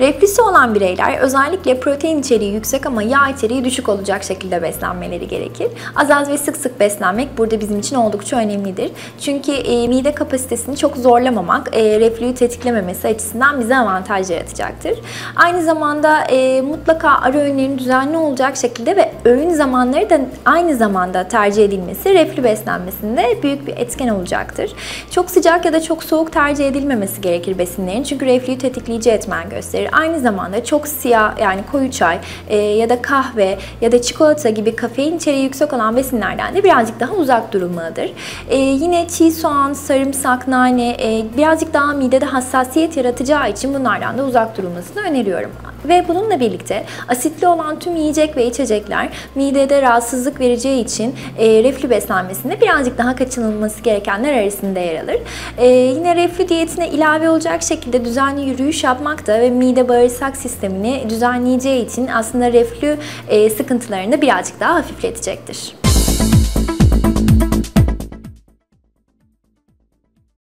Reflüsü olan bireyler özellikle protein içeriği yüksek ama yağ içeriği düşük olacak şekilde beslenmeleri gerekir. Az az ve sık sık beslenmek burada bizim için oldukça önemlidir. Çünkü e, mide kapasitesini çok zorlamamak e, reflüyü tetiklememesi açısından bize avantaj yaratacaktır. Aynı zamanda e, mutlaka ara öğünlerin düzenli olacak şekilde ve öğün zamanları da aynı zamanda tercih edilmesi reflü beslenmesinde büyük bir etken olacaktır. Çok sıcak ya da çok soğuk tercih edilmemesi gerekir besinlerin çünkü reflüyü tetikleyici etmen gösterir içerir. Aynı zamanda çok siyah yani koyu çay e, ya da kahve ya da çikolata gibi kafein içeriği yüksek olan besinlerden de birazcık daha uzak durulmalıdır. E, yine çiğ soğan, sarımsak, nane e, birazcık daha midede hassasiyet yaratacağı için bunlardan da uzak durulmasını öneriyorum. Ve bununla birlikte asitli olan tüm yiyecek ve içecekler midede rahatsızlık vereceği için e, reflü beslenmesinde birazcık daha kaçınılması gerekenler arasında yer alır. E, yine reflü diyetine ilave olacak şekilde düzenli yürüyüş yapmak da ve mide bağırsak sistemini düzenleyeceği için aslında reflü e, sıkıntılarını birazcık daha hafifletecektir.